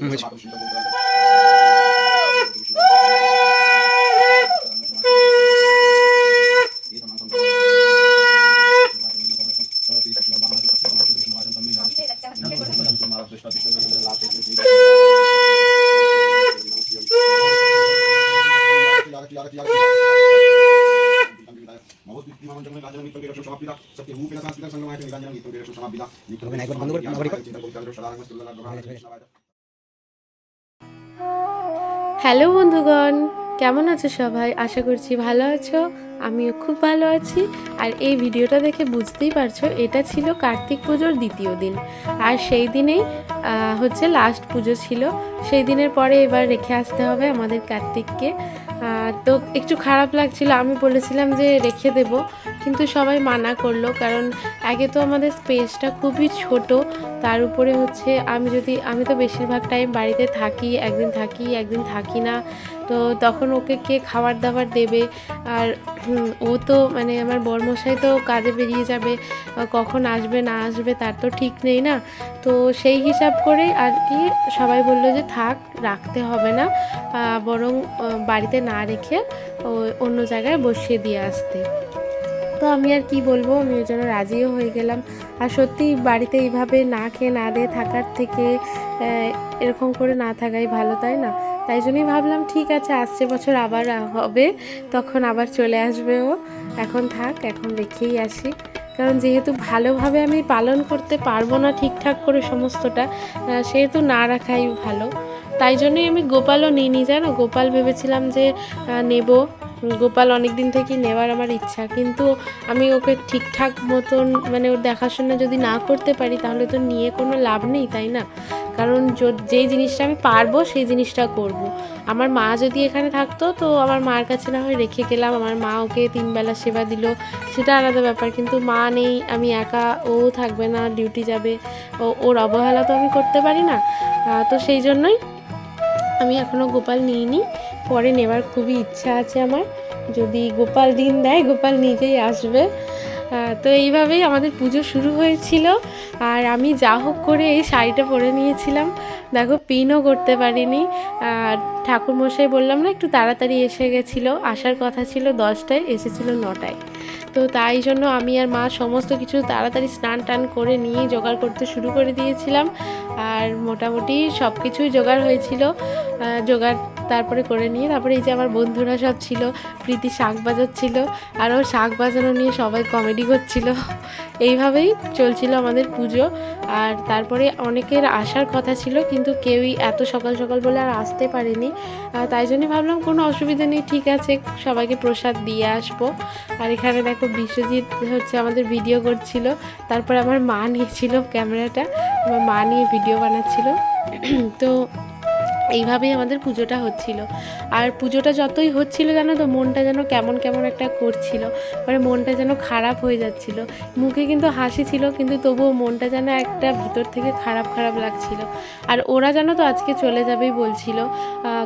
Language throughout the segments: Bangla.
Mówić. হ্যালো বন্ধুগণ। কেমন আছো সবাই? আশা করছি ভালো আছো। আমিও খুব ভালো আছি। আর এই ভিডিওটা দেখে বুঝতেই পারছ এটা ছিল কার্তিক পুজোর দ্বিতীয় দিন। আর সেই দিনেই হচ্ছে লাস্ট পুজো ছিল। সেই দিনের পরে এবার রেখে আসতে হবে আমাদের কার্তিককে। তো একটু খারাপ লাগছিল, আমি বলেছিলাম যে রেখে দেব, কিন্তু সবাই মানা করল, কারণ আগে তো আমাদের স্পেসটা খুবই ছোট, তার উপরে হচ্ছে আমি যদি, আমি তো বেশিরভাগ টাইম বাড়িতে থাকি, একদিন থাকি একদিন থাকি না তো তখন ওকে কে খাবার দাবার দেবে? আর ও তো মানে আমার বরমশাই তো কাজে বেরিয়ে যাবে। কখন আসবে, না আসবে তার তো ঠিক নেই না। তো সেই হিসাব করে আর কি সবাই বলল যে থাক, রাখতে হবে না। বরং বাড়িতে না রেখে অন্য জায়গায় বসিয়ে দিয়ে আসতে। তো আমি আর কি বলব? আমি ওই জন্য রাজিও হয়ে গেলাম। আর সত্যি বাড়িতে এইভাবে না খেয়ে না দিয়ে থাকার থেকে এরকম করে না থাকাই ভালো, তাই না? তাই জন্যই ভাবলাম, ঠিক আছে, আসছে বছর আবার হবে, তখন আবার চলে আসবে ও। এখন থাক, এখন রেখেই আসি। কারণ যেহেতু ভালোভাবে আমি পালন করতে পারব না ঠিকঠাক করে সমস্তটা সেহেতু না রাখাই ভালো। তাই জন্যই আমি গোপালও নিইনি, জানো? গোপাল ভেবেছিলাম যে নেব। গোপাল অনেক দিন থেকেই নেওয়ার আমার ইচ্ছা, কিন্তু আমি ওকে ঠিকঠাক মতন মানে ওর দেখাশোনা যদি না করতে পারি, তাহলে তো নিয়ে কোনো লাভ নেই, তাই না? কারণ যেই জিনিসটা আমি পারব, সেই জিনিসটা করব। আমার মা যদি এখানে থাকতো, তো আমার মার কাছে না হয় রেখে গেলাম। আমার মা ওকে তিনবেলা সেবা দিল, সেটা আলাদা ব্যাপার, কিন্তু মা নেই, আমি একা, ও থাকবে না, ডিউটি যাবে, ও, ওর অবহেলা তো আমি করতে পারি না। তো সেই জন্যই আমি এখনও গোপাল নিইনি। পরে নেওয়ার খুবই ইচ্ছা আছে আমার। যদি গোপাল দিন দেয়, গোপাল নিজেই আসবে। তো এইভাবেই আমাদের পুজো শুরু হয়েছিল। আর আমি যা হোক করে এই শাড়িটা পরে নিয়েছিলাম। দেখো, পিনও করতে পারিনি। আর ঠাকুরমশাই বললাম না, একটু তাড়াতাড়ি এসে গেছিল। আসার কথা ছিল দশটায়, এসেছিল নটায়। তো তাই জন্য আমি আর মা সমস্ত কিছু তাড়াতাড়ি স্নান টান করে নিয়ে জোগাড় করতে শুরু করে দিয়েছিলাম। আর মোটামুটি সব কিছুই জোগাড় হয়েছিল। জোগাড় তারপরে করে নিয়ে তারপরে এই যে আমার বন্ধুরা সব ছিল, প্রীতি শাক বাজাচ্ছিল, আর ও শাক বাজানো নিয়ে সবাই কমেডি করছিল। এইভাবেই চলছিল আমাদের পুজো। আর তারপরে অনেকের আসার কথা ছিল, কিন্তু কেউই এত সকাল সকাল বলে আর আসতে পারেনি। তাই জন্যই ভাবলাম কোনো অসুবিধা নেই, ঠিক আছে, সবাইকে প্রসাদ দিয়ে আসব। আর এখানে দেখো বিশ্বজিৎ হচ্ছে আমাদের ভিডিও করছিল, তারপর আমার মা নিয়েছিল ক্যামেরাটা, আমার মা নিয়ে ভিডিও বানাচ্ছিল। তো এইভাবেই আমাদের পুজোটা হচ্ছিল। আর পুজোটা যতই হচ্ছিল জানো তো, মনটা যেন কেমন কেমন একটা করছিল। মানে মনটা যেন খারাপ হয়ে যাচ্ছিল। মুখে কিন্তু হাসি ছিল, কিন্তু তবুও মনটা যেন একটা ভিতর থেকে খারাপ খারাপ লাগছিল। আর ওরা যেন তো আজকে চলে যাবেই বলছিল।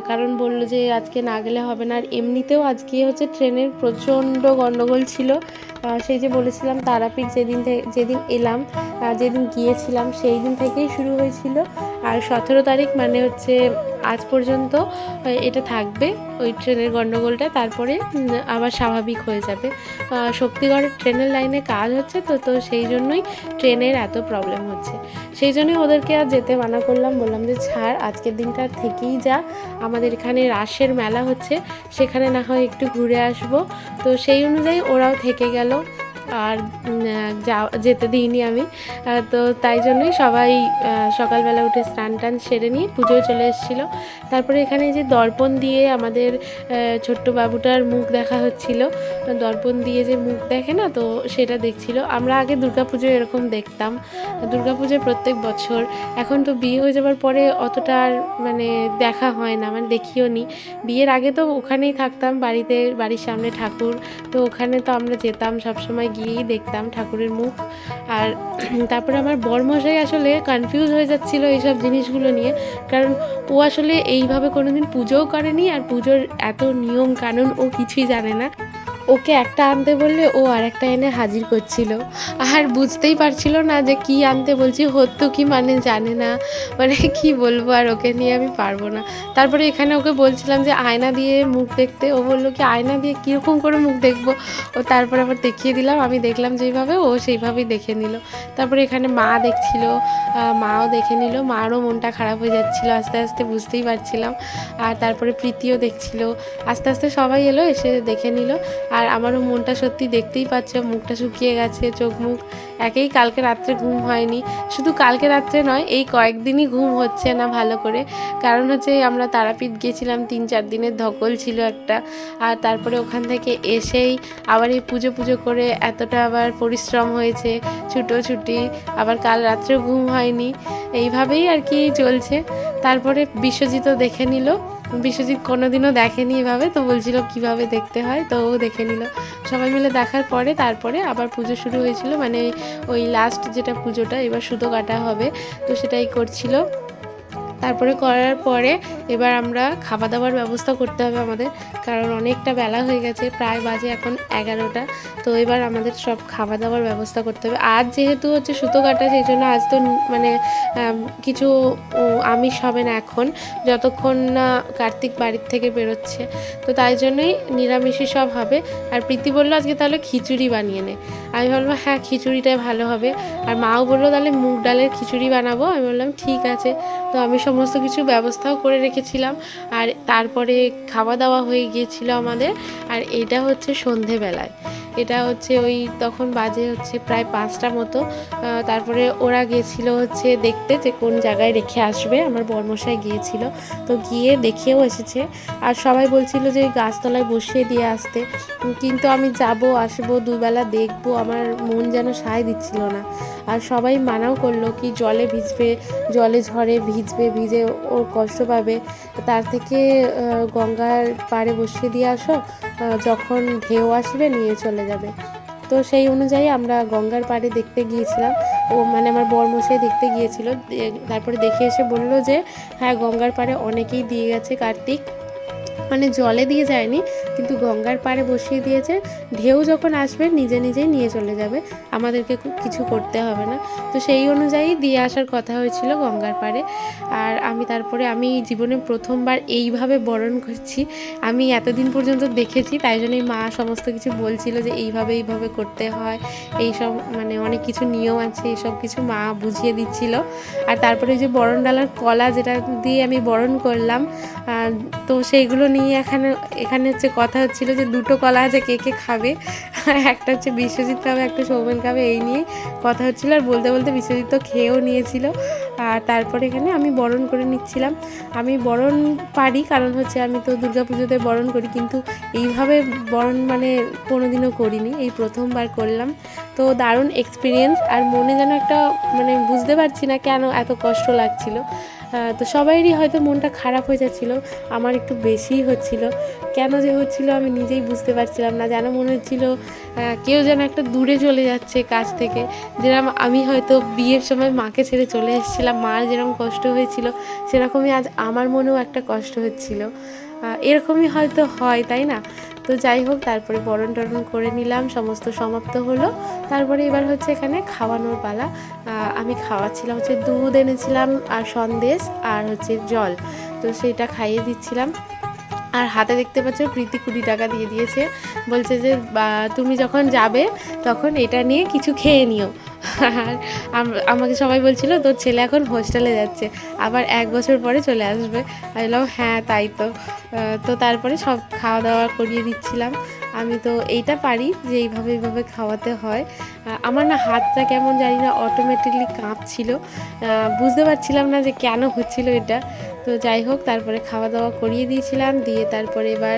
কারণ বলল যে আজকে না গেলে হবে না। আর এমনিতেও আজকে হচ্ছে ট্রেনের প্রচণ্ড গণ্ডগোল ছিল। সেই যে বলেছিলাম তারাপীঠ যেদিন থেকে যেদিন এলাম যেদিন গিয়েছিলাম, সেই দিন থেকেই শুরু হয়েছিল। আর সতেরো তারিখ মানে হচ্ছে আজ পর্যন্ত এটা থাকবে ওই ট্রেনের গণ্ডগোলটা তারপরে আবার স্বাভাবিক হয়ে যাবে। শক্তিগড়ের ট্রেনের লাইনে কাজ হচ্ছে তো তো সেই জন্যই ট্রেনের এত প্রবলেম হচ্ছে। সেই জন্যই ওদেরকে আর যেতে মানা করলাম, বললাম যে ছাড়, আজকের দিনটা থেকেই যা। আমাদের এখানে রাসের মেলা হচ্ছে, সেখানে না হয় একটু ঘুরে আসব। তো সেই অনুযায়ী ওরাও থেকে গেল। আর যেতে দিইনি আমি। তো তাই জন্যই সবাই সকালবেলা উঠে স্নান টান সেরে নিয়ে পুজোয় চলে এসেছিল। তারপরে এখানে যে দর্পণ দিয়ে আমাদের ছোট্ট বাবুটার মুখ দেখা হচ্ছিল। দর্পণ দিয়ে যে মুখ দেখে না, তো সেটা দেখছিল। আমরা আগে দুর্গাপুজো এরকম দেখতাম। দুর্গাপুজোয় প্রত্যেক বছর। এখন তো বিয়ে হয়ে যাওয়ার পরে অতটা আর মানে দেখা হয় না মানে দেখিও নি। বিয়ের আগে তো ওখানেই থাকতাম, বাড়িতে, বাড়ির সামনে ঠাকুর। তো ওখানে তো আমরা যেতাম সবসময় গিয়েই দেখতাম ঠাকুরের মুখ। আর তারপরে আমার বরমশাই আসলে কনফিউজ হয়ে যাচ্ছিল এইসব জিনিসগুলো নিয়ে। কারণ ও আসলে এইভাবে কোনোদিন পুজোও করেনি আর পুজোর এত নিয়ম কানুন ও কিছুই জানে না। ওকে একটা আনতে বললে ও আর একটা এনে হাজির করছিল। আর বুঝতেই পারছিল না যে কি আনতে বলছি, হতো কি মানে জানে না। মানে কি বলব আর ওকে নিয়ে আমি পারব না। তারপরে এখানে ওকে বলছিলাম যে আয়না দিয়ে মুখ দেখতে। ও বলল কি, আয়না দিয়ে কীরকম করে মুখ দেখব? ও তারপরে আবার দেখিয়ে দিলাম। আমি দেখলাম যেইভাবে ও সেইভাবেই দেখে নিল। তারপরে এখানে মা দেখছিল মাও দেখে নিল। মারও মনটা খারাপ হয়ে যাচ্ছিল, আস্তে আস্তে বুঝতেই পারছিলাম। আর তারপরে প্রীতিও দেখছিল। আস্তে আস্তে সবাই এলো, এসে দেখে নিল। আর আমারও মনটা সত্যি দেখতেই পাচ্ছ মুখটা শুকিয়ে গেছে চোখ মুখ। একেই কালকে রাত্রে ঘুম হয়নি। শুধু কালকে রাত্রে নয়, এই কয়েকদিনই ঘুম হচ্ছে না ভালো করে। কারণ হচ্ছে আমরা তারাপীঠ গিয়েছিলাম, তিন চার দিনের ধকল ছিল একটা। আর তারপরে ওখান থেকে এসেই আবার এই পুজো পুজো করে এতটা আবার পরিশ্রম হয়েছে ছুটোছুটি আবার কাল রাত্রেও ঘুম হয়নি। এইভাবেই আর কি চলছে। তারপরে বিশ্বজিৎও দেখে নিল। বিশ্বজিৎ কোনোদিনও দেখেনি এভাবে, তো বলছিল কীভাবে দেখতে হয়, তো ও দেখে নিল। সবাই মিলে দেখার পরে তারপরে আবার পুজো শুরু হয়েছিল মানে ওই লাস্ট যেটা পুজোটা এবার সুতো কাটা হবে তো সেটাই করছিল। তারপরে করার পরে এবার আমরা খাওয়া দাওয়ার ব্যবস্থা করতে হবে আমাদের, কারণ অনেকটা বেলা হয়ে গেছে, প্রায় বাজে এখন এগারোটা। তো এবার আমাদের সব খাওয়া দাওয়ার ব্যবস্থা করতে হবে। আজ যেহেতু হচ্ছে সুতো কাটা, সেই জন্য আজ তো মানে কিছু আমিষ হবে না এখন, যতক্ষণ না কার্তিক বাড়ির থেকে বেরোচ্ছে। তো তাই জন্যই নিরামিষই সব হবে। আর প্রীতি বলল আজকে তাহলে খিচুড়ি বানিয়ে নে। আমি ভাবলাম হ্যাঁ খিচুড়িটাই ভালো হবে। আর মাও বলল, তাহলে মুগ ডালের খিচুড়ি বানাবো? আমি বললাম, ঠিক আছে। তো আমি সমস্ত কিছু ব্যবস্থাও করে রেখেছিলাম। আর তারপরে খাওয়া দাওয়া হয়ে গিয়েছিল আমাদের। আর এটা হচ্ছে সন্ধেবেলায়। এটা হচ্ছে ওই তখন বাজে হচ্ছে প্রায় পাঁচটা মতো। তারপরে ওরা গিয়েছিল হচ্ছে দেখতে যে কোন জায়গায় রেখে আসবে। আমার বর্মশাই গিয়েছিল। তো গিয়ে দেখেও এসেছে। আর সবাই বলছিল যে গাছতলায় বসিয়ে দিয়ে আসতে। কিন্তু আমি যাব, আসব, দুবেলা দেখব। আমার মন যেন সায় দিচ্ছিল না। আর সবাই মানাও করল কি জলে ভিজবে, জলে ঝড়ে ভিজবে, ভিজে ও কষ্ট পাবে। তার থেকে গঙ্গার পাড়ে বসিয়ে দিয়ে আসো। যখন ঢেউ আসবে নিয়ে চলে যাবে। তো সেই অনুযায়ী আমরা গঙ্গার পাড়ে দেখতে গিয়েছিলাম। ও মানে আমার বরমশাই দেখতে গিয়েছিল। তারপরে দেখে এসে বলল যে হ্যাঁ গঙ্গার পাড়ে অনেকেই দিয়ে গেছে কার্তিক। মানে জলে দিয়ে যায়নি, কিন্তু গঙ্গার পাড়ে বসিয়ে দিয়েছে। ঢেউ যখন আসবে, নিজে নিজেই নিয়ে চলে যাবে। আমাদেরকে কিছু করতে হবে না। তো সেই অনুযায়ী দিয়ে আসার কথা হয়েছিল গঙ্গার পাড়ে। আর আমি তারপরে, আমি জীবনে প্রথমবার এইভাবে বরণ করছি। আমি এতদিন পর্যন্ত দেখেছি, তাই জন্যই মা সমস্ত কিছু বলছিল যে এইভাবে এইভাবে করতে হয়। এই সব মানে অনেক কিছু নিয়ম আছে, এইসব কিছু মা বুঝিয়ে দিচ্ছিল। আর তারপরে যে বরণ ডালার কলা যেটা দিয়ে আমি বরণ করলাম তো সেইগুলো নিয়ে এখানে এখানে হচ্ছে কথা হচ্ছিল যে দুটো কলা আছে, কে কে খাবে? একটা হচ্ছে বিশ্বজিৎ খাবে, একটা সৌমেন খাবে, এই নিয়ে কথা হচ্ছিল। আর বলতে বলতে বিশ্বজিৎ তো খেয়েও নিয়েছিল। আর তারপরে এখানে আমি বরণ করে নিচ্ছিলাম। আমি বরণ পারি, কারণ হচ্ছে আমি তো দুর্গা পুজোতে বরণ করি, কিন্তু এইভাবে বরণ মানে কোনোদিনও করিনি। এই প্রথমবার করলাম। তো দারুণ এক্সপিরিয়েন্স আর মনে যেন একটা মানে বুঝতে পারছি না কেন এত কষ্ট লাগছিল। তো সবাইরই হয়তো মনটা খারাপ হয়ে যাচ্ছিল, আমার একটু বেশিই হচ্ছিল। কেন যে হচ্ছিল আমি নিজেই বুঝতে পারছিলাম না, যেন মনে হচ্ছিল কেউ যেন একটা দূরে চলে যাচ্ছে কাছ থেকে। যেরকম আমি হয়তো বিয়ের সময় মাকে ছেড়ে চলে এসেছিলাম, মার যেরকম কষ্ট হয়েছিল, সেরকমই আজ আমার মনেও একটা কষ্ট হচ্ছিল। এরকমই হয়তো হয়, তাই না? তো যাই হোক, তারপরে বরণ টরণ করে নিলাম, সমস্ত সমাপ্ত হলো। তারপরে এবার হচ্ছে এখানে খাওয়ানোর পালা। আমি খাওয়াচ্ছিলাম হচ্ছে দুধ এনেছিলাম আর সন্দেশ আর হচ্ছে জল। তো সেটা খাইয়ে দিচ্ছিলাম। আর হাতে দেখতে পাচ্ছ প্রীতি কুড়ি টাকা দিয়ে দিয়েছে। বলছে যে তুমি যখন যাবে, তখন এটা নিয়ে কিছু খেয়ে নিও। আর আমাকে সবাই বলছিল, তোর ছেলে এখন হোস্টেলে যাচ্ছে। আবার এক বছর পরে চলে আসবে। আমি বললাম হ্যাঁ তাই তো। তো তারপরে সব খাওয়া দাওয়া করিয়ে দিচ্ছিলাম। আমি তো এইটা পারি যে এইভাবে এইভাবে খাওয়াতে হয়। আমার না হাতটা কেমন জানি না অটোমেটিকলি কাঁপছিল। বুঝতে পারছিলাম না যে কেন হচ্ছিল এটা। তো যাই হোক, তারপরে খাওয়া দাওয়া করিয়ে দিয়েছিলাম, দিয়ে তারপরে এবার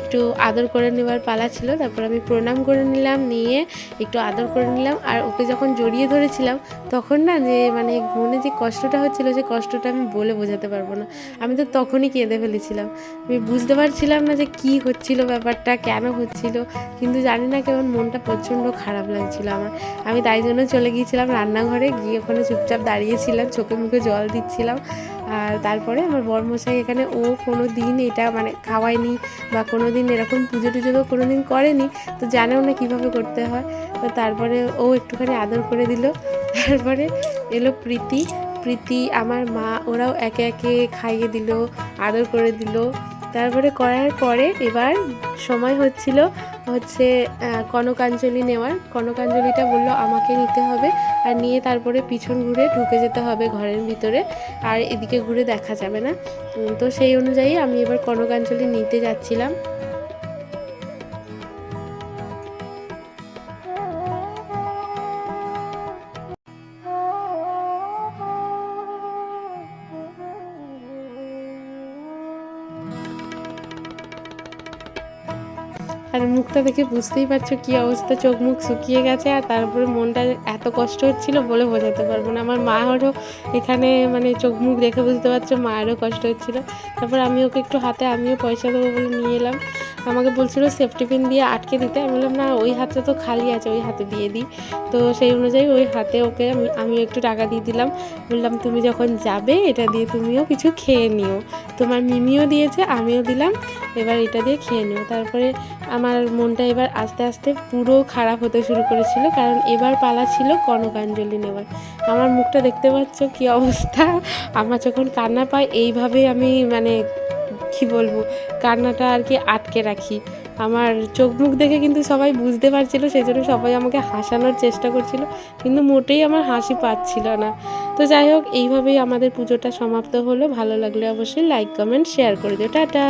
একটু আদর করে নেবার পালা ছিল। তারপর আমি প্রণাম করে নিলাম, নিয়ে একটু আদর করে নিলাম। আর ওকে যখন জড়িয়ে ধরেছিলাম, তখন না যে মানে মনে যে কষ্টটা হচ্ছিল সেই কষ্টটা আমি বলে বোঝাতে পারব না। আমি তো তখনই কেঁদে ফেলেছিলাম। আমি বুঝতে পারছিলাম না যে কি হচ্ছিল ব্যাপারটা, কেন হচ্ছিল। কিন্তু জানি না কেমন মনটা প্রচণ্ড খারাপ লাগছিল। হচ্ছিল আমার। আমি তাই জন্য চলে গিয়েছিলাম রান্নাঘরে, গিয়ে ওখানে চুপচাপ দাঁড়িয়েছিলাম, চোখে মুখে জল দিচ্ছিলাম। আর তারপরে আমার বরমশাই এখানে, ও কোনো দিন এটা মানে খাওয়ায়নি বা কোনো দিন এরকম পুজো টুজো তো কোনো দিন করেনি, তো জানেও না কীভাবে করতে হয়। তো তারপরে ও একটুখানি আদর করে দিল। তারপরে এলো প্রীতি। প্রীতি আমার মা, ওরাও একে একে খাইয়ে দিল, আদর করে দিল। তারপরে করার পরে এবার সময় হচ্ছিল হচ্ছে কনকাঞ্জলি নেওয়ার। কনকাঞ্জলিটা বলল, আমাকে নিতে হবে। আর নিয়ে তারপরে পিছন ঘুরে ঢুকে যেতে হবে ঘরের ভিতরে। আর এদিকে ঘুরে দেখা যাবে না। তো সেই অনুযায়ী আমি এবার কনকাঞ্জলি নিতে যাচ্ছিলাম। আর মুখটা দেখে বুঝতেই পারছ কি অবস্থা, চোখ মুখ শুকিয়ে গেছে আর তারপরে মনটা এত কষ্ট হচ্ছিল বলে বোঝাতে পারব না। আমার মায়েরও এখানে মানে চোখ মুখ দেখে বুঝতে পারছ মায়েরও কষ্ট হচ্ছিল। তারপর আমি ওকে একটু হাতে আমিও পয়সা দেবো বলে নিয়ে এলাম। আমাকে বলছিল সেফটি পিন দিয়ে আটকে দিতে। আমি বললাম, না, ওই হাতটা তো খালি আছে, ওই হাতে দিয়ে দিই। তো সেই অনুযায়ী ওই হাতে ওকে আমি একটু টাকা দিয়ে দিলাম। বললাম, তুমি যখন যাবে, এটা দিয়ে তুমিও কিছু খেয়ে নিও। তোমার মিমিও দিয়েছে, আমিও দিলাম, এবার এটা দিয়ে খেয়ে নিও। তারপরে আমার মনটা এবার আস্তে আস্তে পুরো খারাপ হতে শুরু করেছিল, কারণ এবার পালা ছিল কনকাঞ্জলি নেওয়ার। আমার মুখটা দেখতে পাচ্ছ কি অবস্থা? আমার যখন কান্না পায়, এইভাবে আমি মানে কি বলব? কান্নাটা আর কি আটকে রাখি। আমার চোখ মুখ দেখে কিন্তু সবাই বুঝতে পারছিল সেই জন্য সবাই আমাকে হাসানোর চেষ্টা করছিল, কিন্তু মোটেই আমার হাসি পাচ্ছিল না। তো যাই হোক, এইভাবেই আমাদের পুজোটা সমাপ্ত হলো। ভালো লাগলে অবশ্যই লাইক কমেন্ট শেয়ার করে দিও। টাটা!